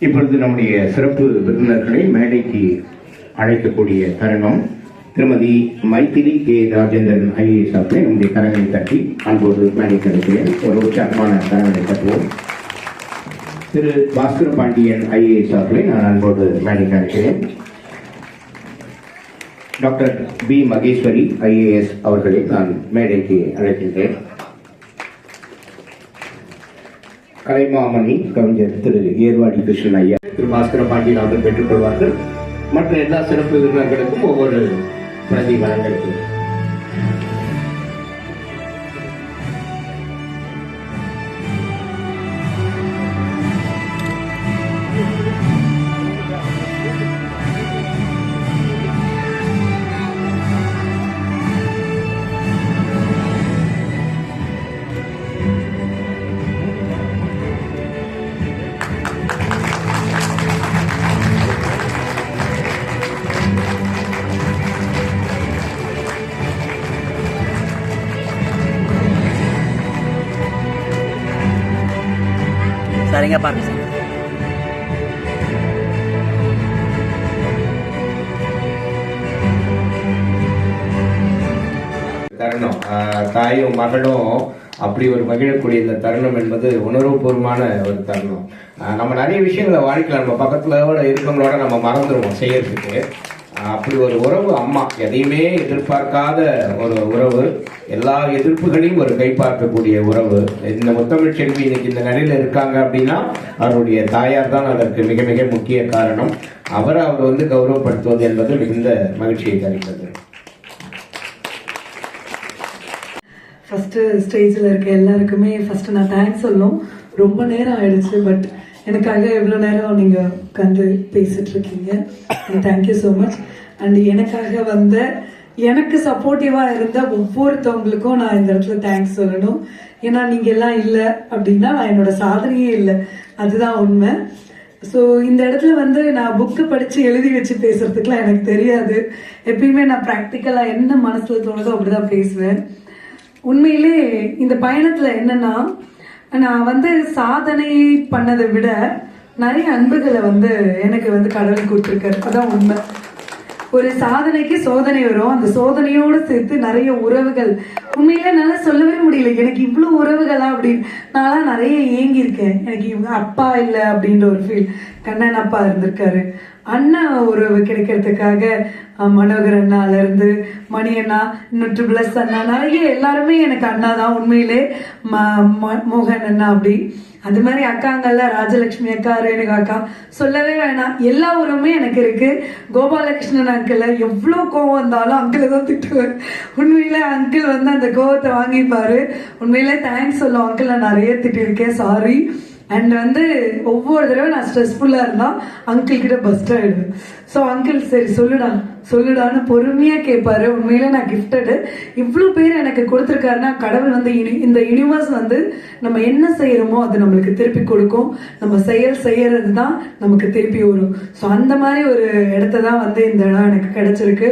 இப்பொழுது நம்முடைய சிறப்பு விருந்தினர்களை மேடைக்கு அழைக்கக்கூடிய தருணம். திருமதி மைத்திரி கே. ராஜேந்திரன் ஐஏஎஸ் அவர்களை நம்முடைய கரங்களை தட்டி அன்போடு மேடைக்கு அழைக்கிறேன். ஒரு உற்சாகமான கரங்களை தட்டுவோம். திரு பாஸ்கர பாண்டியன் ஐஏஎஸ் அவர்களை நான் அன்போடு மேடைக்கு அழைக்கிறேன். Doctor B. மகேஸ்வரி ஐஏஎஸ் அவர்களை நான் மேடைக்கு அழைக்கின்றேன். கலைமாமணி கவிஞர் திரு ஏர்வாடி கிருஷ்ணன் ஐயா திரு பாஸ்கர பாண்டியன் அவர்கள் பெற்றுக்கொள்வார்கள் மற்ற எல்லா சிறப்பு விருந்தினர்களுக்கும் ஒவ்வொரு பிரதி வழங்கப்படுகிறது சரிங்க பாருங்க சார். தருணம். ஆஹ் தாயும் மகளும் அப்படி ஒரு மகிழக்கூடிய இந்த தருணம் என்பது உணர்வுபூர்வமான ஒரு தருணம். ஆஹ் நம்ம நிறைய விஷயங்களை வாழ்க்கையில் நம்ம பக்கத்துல இருக்கவங்களோட நம்ம மறந்துடுவோம் செய்யறதுக்கு. அப்படி ஒரு உறவு அம்மா எதையுமே எதிர்பார்க்காத ஒரு உறவு எல்லா எதிர்ப்புகளையும் ஒரு கைப்பாற்றக்கூடிய உறவு. இந்த முத்தமிழ் செல்வி இன்னைக்கு இந்த நிலையில இருக்காங்க அப்படின்னா அவருடைய தாயார் தான் அதற்கு மிக மிக முக்கிய காரணம். அவரை அவர் வந்து கௌரவப்படுத்துவது என்பது மிகுந்த மகிழ்ச்சியை தருகிறது. ஃபஸ்ட்டு ஸ்டேஜில் இருக்க எல்லாருக்குமே ஃபஸ்ட்டு நான் தேங்க்ஸ் சொல்லணும். ரொம்ப நேரம் ஆயிடுச்சு பட் எனக்காக இவ்வளோ நேரம் நீங்கள் உட்காந்து பேசிட்டு இருக்கீங்க தேங்க்யூ ஸோ மச் அண்ட் எனக்காக வந்த எனக்கு சப்போர்ட்டிவாக இருந்த ஒவ்வொருத்தவங்களுக்கும் நான் இந்த இடத்துல தேங்க்ஸ் சொல்லணும். ஏன்னா நீங்கள் எல்லாம் இல்லை அப்படின்னா நான் என்னோட சாதனையே இல்லை. அதுதான் உண்மை. ஸோ இந்த இடத்துல வந்து நான் புக்கு படித்து எழுதி வச்சு பேசுறதுக்குலாம் எனக்கு தெரியாது. எப்பயுமே நான் ப்ராக்டிக்கலாக என்ன மனசில் தோணுதோ அப்படி தான் பேசுவேன். உண்மையிலே இந்த பயணத்தில் என்னன்னா நான் வந்து சாதனை பண்ணதை விட நிறைய அன்புகளை வந்து எனக்கு வந்து கடவுள் கொடுத்துருக்காரு. அதான் உண்மை. ஒரு சாதனைக்கு சோதனை வரும். அந்த சோதனையோடு சேர்த்து நிறைய உறவுகள். உண்மையில என்னால சொல்லவே முடியல. எனக்கு இவ்வளோ உறவுகளா அப்படின்னு. நான்லாம் நிறைய ஏங்கியிருக்கேன். எனக்கு இவங்க அப்பா இல்லை அப்படின்ற ஒரு ஃபீல் கண்ணன் அப்பா இருந்திருக்காரு. அண்ணா உறவு கிடைக்கிறதுக்காக மனோகர் அண்ணால இருந்து மணி அண்ணா நூற்று பிளஸ் அண்ணா நிறைய எல்லாருமே எனக்கு அண்ணா தான் உண்மையிலே. ம- ம- மோகன் அண்ணா அப்படி. அது மாதிரி அக்காங்கள்ல ராஜலட்சுமி அக்கா ரேணுகா அக்கா சொல்லவே வேணாம். எல்லா உறவுமே எனக்கு இருக்கு. கோபாலகிருஷ்ணன் அங்கிள் எவ்வளோ கோவம் வந்தாலும் அங்கிளை தான் திட்டுவேன். உண்மையில அங்கிள் வந்து அந்த கோவத்தை வாங்கிப்பாரு. உண்மையிலே தேங்க்ஸ் சொல்லும். அங்கிள் நான் நிறைய திட்டிருக்கேன் சாரி அண்ட் வந்து ஒவ்வொரு தடவை நான் ஸ்ட்ரெஸ்ஃபுல்லாக இருந்தால் அங்கிள் கிட்ட பஸ்ட் ஆகிடுவேன் ஸோ அங்கிள் சரி சொல்லுடா சொல்லுடான்னு பொறுமையாக கேட்பாரு உண்மையில நான் கிஃப்டடு இவ்வளோ பேர் எனக்கு கொடுத்துருக்காருன்னா கடவுள் வந்து இனி- இந்த யூனிவர்ஸ் வந்து நம்ம என்ன செய்கிறோமோ அது நம்மளுக்கு திருப்பி கொடுக்கும். நம்ம செயல் செய்யறது தான் நமக்கு திருப்பி வரும். ஸோ அந்த மாதிரி ஒரு இடத்த தான் வந்து இந்த இடம் எனக்கு கிடைச்சிருக்கு.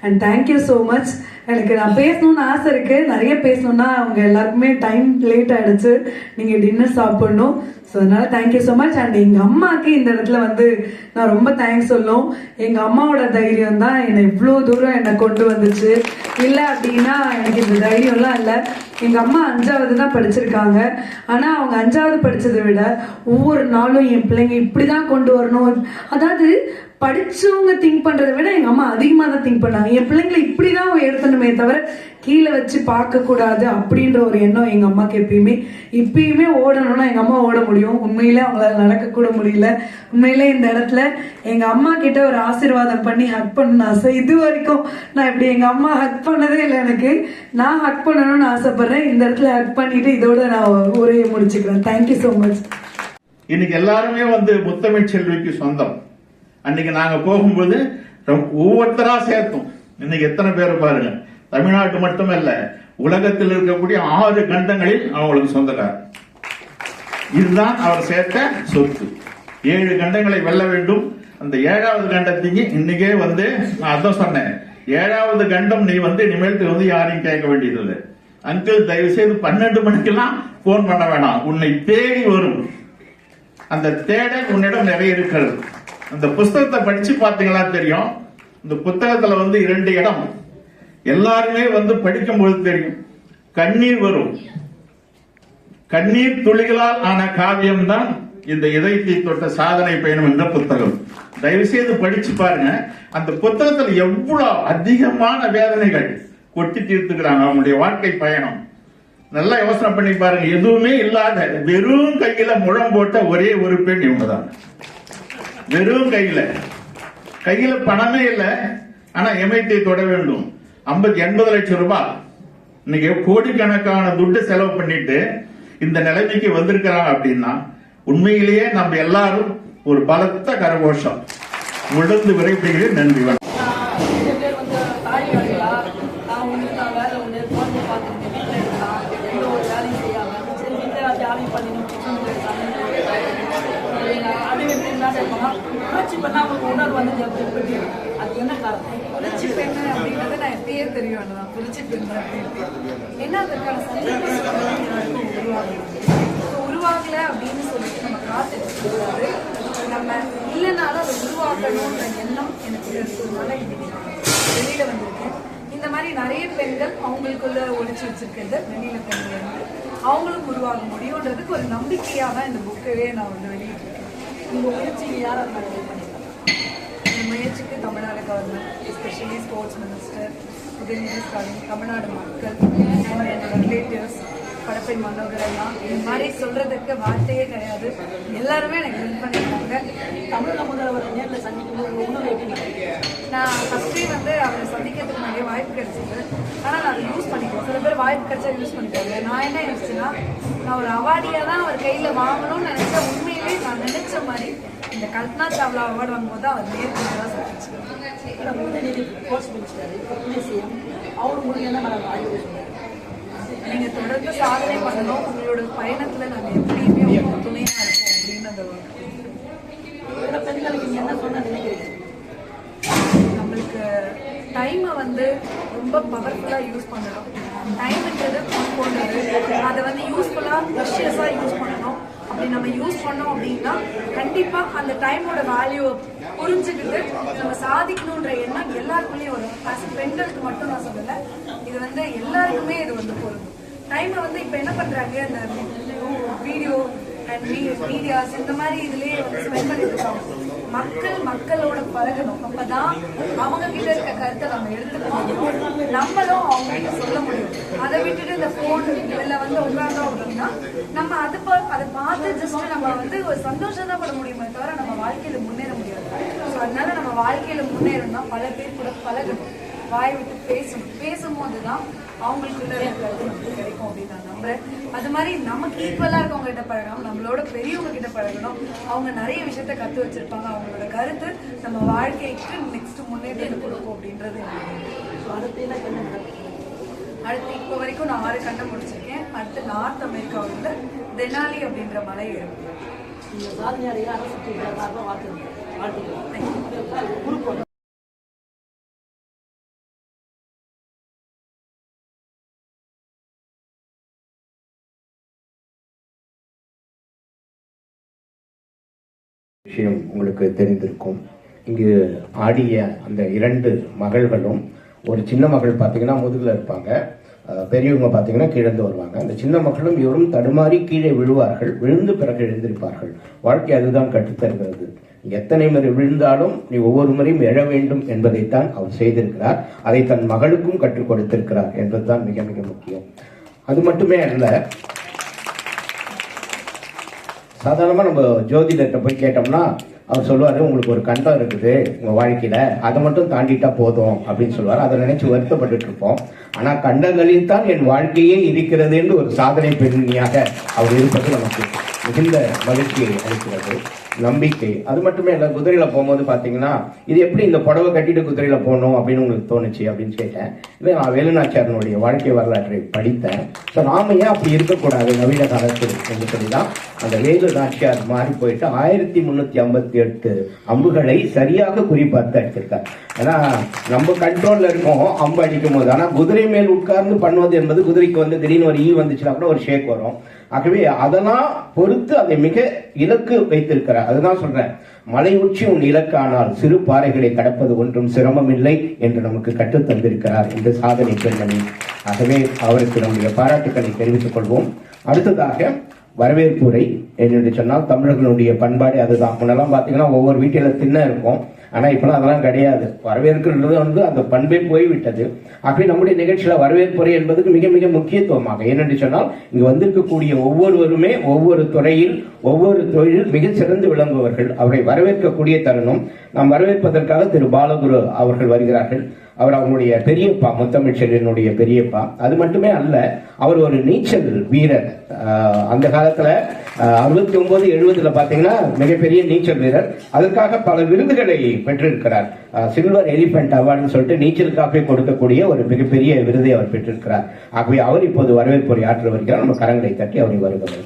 அண்ட் தேங்க்யூ ஸோ மச் எனக்கு நான் பேசணும்னு ஆசை இருக்கு. நிறைய பேசணும்னா அவங்க எல்லாருக்குமே டைம் லேட் ஆயிடுச்சு. நீங்க டின்னர் சாப்பிடணும். ஸோ அதனால தேங்க்யூ ஸோ மச் அண்ட் எங்க அம்மாக்கு இந்த இடத்துல வந்து நான் ரொம்ப தேங்க்ஸ் சொல்லும் எங்க அம்மாவோட தைரியம் தான் என்னை இவ்வளோ தூரம் என்னை கொண்டு வந்துச்சு. இல்லை அப்படின்னா எனக்கு இந்த தைரியம்லாம் இல்லை. எங்க அம்மா அஞ்சாவது தான் படிச்சிருக்காங்க. ஆனா அவங்க அஞ்சாவது படிச்சதை விட ஒவ்வொரு நாளும் என் பிள்ளைங்க இப்படி தான் கொண்டு வரணும். அதாவது படிச்சவங்க திங்க் பண்றதை விட எங்க அம்மா அதிகமா தான் திங்க் பண்ணாங்க. என் பிள்ளைங்களை இப்படிதான் எடுத்தணுமே தவிர கீழே வச்சு பார்க்க கூடாது அப்படின்ற ஒரு எண்ணம் எங்க அம்மாக்கு எப்பயுமே. இப்பயுமே ஓடணும்னா எங்க அம்மா ஓட முடியும். உண்மையிலே அவங்களால நடக்க கூட முடியல. உண்மையிலே இந்த இடத்துல எங்க அம்மா கிட்ட ஒரு ஆசீர்வாதம் பண்ணி ஹக் பண்ணணும் ஆசை. இது வரைக்கும் நான் இப்படி எங்க அம்மா ஹக் பண்ணதே இல்லை எனக்கு. நான் ஹக் பண்ணணும்னு ஆசைப்படுறேன். இந்த இடத்துல ஹக் பண்ணிட்டு இதோட நான் உரையை முடிச்சுக்கிறேன். தேங்க்யூ ஸோ மச் இன்னைக்கு எல்லாருமே வந்து முத்தமிழ் செல்விக்கு சொந்தம். அன்னைக்கு நாங்க போகும்போது ரொம்ப- ஒவ்வொருத்தரா சேர்த்தோம். இன்னைக்கு எத்தனை பேர் பாருங்க. தமிழ்நாட்டு மட்டுமல்ல உலகத்தில் இருக்கக்கூடிய ஆறு கண்டங்களில் அவங்களுக்கு சொந்தக்காரர். இதுதான் அவர் சேர்த்த சொத்து. ஏழு கண்டங்களை வெல்ல வேண்டும். அந்த ஏழாவது கண்டத்துக்கு இன்னைக்கே வந்து நான் அதான் சொன்னேன். ஏழாவது கண்டம் நீ வந்து இனிமேல்ட்டு வந்து யாரையும் கேட்க வேண்டியதில்லை. அங்கிள் தயவு செய்து பன்னெண்டு மணிக்கெல்லாம் போன் பண்ண வேணாம். உன்னை தேடி வரும். அந்த தேடல் உன்னிடம் நிறைய இருக்கிறது. அந்த புஸ்தகத்தை படிச்சு பார்த்தீங்களா தெரியும்? இந்த புத்தகத்துல வந்து இரண்டு இடம். எல்லாருமே வந்து படிக்கும்போது தெரியும். கண்ணீர் வரும். கண்ணீர் துளிகளால் ஆன காவியம் தான் இந்த இதயத்தை தொட்ட சாதனை பயணம் என்ற புத்தகம். தயவு செய்து படிச்சு பாருங்க. அந்த புத்தகத்தில் எவ்வளவு அதிகமான வேதனைகள் கொட்டி தீர்த்துக்கிறாங்க. அவங்களுடைய வாழ்க்கை பயணம். நல்லா யோசனை பண்ணி பாருங்க. எதுவுமே இல்லாத வெறும் கையில முழம் போட்ட ஒரே ஒரு பெண் இவங்கதான். வெறும் கையில. கையில பணமே இல்லை ஆனா எம்ஐடி தொட வேண்டும். ஐம்பத்தி எண்பது லட்சம் ரூபாய். இன்னைக்கு கோடிக்கணக்கான துட்டு செலவு பண்ணிட்டு இந்த நிலைமைக்கு வந்திருக்கிறாங்க அப்படின்னா உண்மையிலேயே நம்ம எல்லாரும் ஒரு பலத்த கரகோஷம். விழுந்து விரைப்படுகிறேன் நன்றி வணக்கம் சில பேர் வந்து தாலி அடையா நான் ஒன்று நான் வேலை ஒன்று குழந்தை பார்த்துட்டு வீட்டில் இருக்கலாம் எந்த ஒரு வேலையும் செய்யாமல் சரி வீட்டில் ஜாலி பண்ணிடணும் உணர்ச்சி புரட்சி பண்ணா அவங்க உணர்வு வந்து எப்படி அது என்ன காரணம்? புரட்சி பெண் அப்படின்றது நான் எப்பயே தெரியும் அவ்வளவுதான். புரட்சி பெண் என்ன அதற்கான சந்தர்ப்பம் உருவாகல அப்படின்னு சொல்லிட்டு நம்ம காத்துட்டு நம்ம இல்லைனாலும் அதை உருவாக்கணுன்ற எண்ணம் எனக்கு இருக்கிறதுனால இன்னைக்கு வெளியில வந்திருக்கேன். இந்த மாதிரி நிறைய பெண்கள் அவங்களுக்குள்ள ஒழிச்சு வச்சிருக்கிறது வெளியில பெண்கள் வந்து அவங்களும் உருவாக முடியுன்றதுக்கு ஒரு நம்பிக்கையா தான் இந்த புக்கவே நான் வந்து வெளியிட்டிருக்கேன். இந்த முயற்சியை அந்த ஹெல்ப் பண்ணியிருக்காங்க? இந்த முயற்சிக்கு Tamil Nadu government especially sports minister Udhayanidhi Stalin Tamil Nadu மக்கள் என்னோட ரிலேட்டிவ்ஸ் படப்பெண் மனோகர் எல்லாம் இந்த மாதிரி சொல்றதுக்கு வார்த்தையே கிடையாது. எல்லாருமே எனக்கு ஹெல்ப் பண்ணியிருக்காங்க. தமிழக முதல்வர் நேரில் சந்திக்கும் போது? நான் ஃபர்ஸ்டே வந்து அவரை சந்திக்கிறதுக்கு நிறைய வாய்ப்பு கிடைச்சது. ஆனால் நான் அதை யூஸ் பண்ணிக்கிறேன் சில பேர் வாய்ப்பு கிடைச்சா யூஸ் பண்ணிக்கிறாங்க நான் என்ன யோசிச்சேன்னா நான் ஒரு அவார்டியாக தான் அவர் கையில் வாங்கணும்னு நினைச்சா உண்மையிலேயே நான் நினைச்ச மாதிரி இந்த கல்பனா சாவ்லா அவார்டு வாங்கும்போது அவர் நேர்கொண்டு தான் சொல்லிச்சு அவர் உங்களுக்கு என்ன மேடம் ஆய்வு நீங்க தொடர்ந்து சாதனை பண்ணணும். உங்களோட பயணத்துல நாங்க எப்படியுமே உங்களுக்கு துணையா இருப்போம் அப்படின்னு அந்த இதில் பெண்களுக்கு நீங்க என்ன சொன்ன நினைக்கிறீங்க? நம்மளுக்கு டைமை வந்து ரொம்ப பவர்ஃபுல்லா யூஸ் பண்ணணும். டைம்ன்றது போன்றது அதை. வந்து யூஸ்ஃபுல்லா விஷயஸா யூஸ் பண்ணணும். அப்படி நம்ம யூஸ் பண்ணோம் அப்படின்னா கண்டிப்பா அந்த டைமோட வேல்யூவை புரிஞ்சுக்கிட்டு நம்ம சாதிக்கணுன்ற எண்ணம் எல்லாருக்குள்ளேயும் வரும். As பெண்களுக்கு மட்டும் நான் சொல்லல. இது வந்து எல்லாருக்குமே இது வந்து பொருந்தும். டைமை வந்து இப்போ என்ன பண்றாங்க? இந்த வீடியோ அண்ட் மீடியாஸ் இந்த மாதிரி இதுலயே வந்து ஸ்பெண்ட் பண்ணிட்டு இருக்காங்க. மக்கள் மக்களோட பழகணும். அப்பதான் அவங்க கிட்ட இருக்க கருத்தை நம்ம எடுத்துக்க நம்மளும் அவங்க கிட்ட சொல்ல முடியும். அதை விட்டுட்டு இந்த போன் இதுல வந்து உட்கார்ந்தோம் அப்படின்னா நம்ம அது அதை பார்த்து ஜஸ்ட் நம்ம வந்து ஒரு சந்தோஷம் தான் பட முடியுமே தவிர நம்ம வாழ்க்கையில முன்னேற முடியாது. ஸோ அதனால நம்ம வாழ்க்கையில முன்னேறணும்னா பல பேர் கூட பழகணும். வாய் விட்டு பேசணும். பேசும்போது தான் நமக்கு கிடைக்கும் அப்படின்னு நான் நம்புறேன். அது மாதிரி நமக்கு ஈக்குவலா இருக்கவங்க கிட்ட பழகணும் நம்மளோட பெரியவங்க கிட்ட பழகணும். அவங்க நிறைய விஷயத்த கத்து வச்சிருப்பாங்க. அவங்களோட கருத்து நம்ம வாழ்க்கைக்கு நெக்ஸ்ட் முன்னேற்றத்தை கொடுக்கும் அப்படின்றது அடுத்து இப்போ வரைக்கும் நான் ஆறு கண்டம் முடிச்சிருக்கேன். அடுத்து நார்த் அமெரிக்காவில் உள்ள தெனாலி அப்படின்ற மலை இருக்கு இந்த சாதனையாளர் அரசு சார்பாக வாழ்த்து விஷயம் உங்களுக்கு தெரிந்திருக்கும். இங்கு ஆடிய அந்த இரண்டு மகள்களும் ஒரு சின்ன மகள் பார்த்தீங்கன்னா முதுகில் இருப்பாங்க பெரியவங்க பார்த்தீங்கன்னா கிழந்து வருவாங்க. அந்த சின்ன மக்களும் இவரும் தடுமாறி கீழே விழுவார்கள் விழுந்து பிறகு எழுந்திருப்பார்கள். வாழ்க்கை அதுதான் கற்றுத்தருகிறது. எத்தனை முறை விழுந்தாலும் நீ ஒவ்வொரு முறையும் எழ வேண்டும் என்பதைத்தான் அவர் செய்திருக்கிறார். அதை தன் மகளுக்கும் கற்றுக் கொடுத்திருக்கிறார் என்பதுதான் மிக மிக முக்கியம். அது மட்டுமே அல்ல சாதாரணமாக நம்ம ஜோதிடர்கிட்ட போய் கேட்டோம்னா அவர் சொல்லுவார் உங்களுக்கு ஒரு கண்டம் இருக்குது உங்கள் வாழ்க்கையில். அதை மட்டும் தாண்டிட்டா போதும் அப்படின்னு சொல்லுவார். அதை நினைச்சு வருத்தப்பட்டு இருப்போம். ஆனால் கண்டங்களில் தான் என் வாழ்க்கையே இருக்கிறது என்று ஒரு சாதனை பெருமையாக அவர் இருப்பது நமக்கு மிகுந்த மகிழ்ச்சியை அளிக்கிறது. நம்பிக்கை. அது மட்டுமே இல்லை குதிரையில போகும்போது பாத்தீங்கன்னா இது எப்படி இந்த புடவை கட்டிட்டு குதிரையில போகணும் அப்படின்னு உங்களுக்கு தோணுச்சு அப்படின்னு கேட்டேன். இல்லை நான் வேலுநாச்சாரனுடைய வாழ்க்கை வரலாற்றை படித்தேன். ஸோ நாம ஏன் அப்படி இருக்கக்கூடாது? நவீன காலத்தில் என்று சொல்லி தான் அந்த வேலு நாச்சியார் மாறி போயிட்டு ஆயிரத்தி முன்னூத்தி ஐம்பத்தி எட்டு அம்புகளை சரியாக குறிப்பார்த்து அடிச்சிருக்கார். ஏன்னா நம்ம கண்ட்ரோல்ல இருக்கோம் அம்பு அடிக்கும் போது ஆனா குதிரை குதிரை மேல் உட்கார்ந்து பண்ணுவது என்பது குதிரைக்கு வந்து திடீர்னு ஒரு ஈ வந்துச்சுன்னா கூட ஒரு ஷேக் வரும். ஆகவே அதெல்லாம் பொறுத்து அதை மிக இலக்கு வைத்திருக்கிறார். அதுதான் சொல்றேன். மலை உச்சி உன் இலக்கானால் சிறு பாறைகளை கடப்பது ஒன்றும் சிரமம் இல்லை என்று நமக்கு கற்றுத்தந்திருக்கிறார் என்று சாதனை பெண்மணி. ஆகவே அவருக்கு நம்முடைய பாராட்டுக்களை தெரிவித்துக் கொள்வோம். அடுத்ததாக வரவேற்புரை என்று சொன்னால் தமிழர்களுடைய பண்பாடு அதுதான். முன்னெல்லாம் பார்த்தீங்கன்னா ஒவ்வொரு வீட்டில தின்ன இருக்கும். ஆனால் இப்போலாம் அதெல்லாம் கிடையாது. வரவேற்கிறது வந்து அந்த பண்பே போய்விட்டது. அப்படி நம்முடைய நிகழ்ச்சியில் வரவேற்புரை என்பதுக்கு மிக மிக முக்கியத்துவமாக. ஏனென்று சொன்னால் இங்கு வந்திருக்கக்கூடிய ஒவ்வொருவருமே ஒவ்வொரு துறையில் ஒவ்வொரு தொழிலில் மிகச்சிறந்து சிறந்து விளங்குபவர்கள். அவரை வரவேற்கக்கூடிய தருணம் நாம் வரவேற்பதற்காக திரு பாலகுரு அவர்கள் வருகிறார்கள். அவர் அவங்களுடைய பெரியப்பா முத்தமிழ்ச்செல்வனுடைய பெரியப்பா. அது மட்டுமே அல்ல அவர் ஒரு நீச்சல் வீரர். அந்த காலத்தில் அறுபத்தி ஒன்பது எழுபதுல பாத்தீங்கன்னா மிகப்பெரிய நீச்சல் வீரர். அதற்காக பல விருதுகளை பெற்றிருக்கிறார். சில்வர் எலிபென்ட் அவார்டுன்னு சொல்லிட்டு நீச்சலுக்காகவே கொடுக்கக்கூடிய ஒரு மிகப்பெரிய விருதை அவர் பெற்றிருக்கிறார். ஆகவே அவர் இப்போது வரவேற்புரை ஆற்ற வருகிறார். நம்ம கரங்களை தட்டி அவரை வருகிறார்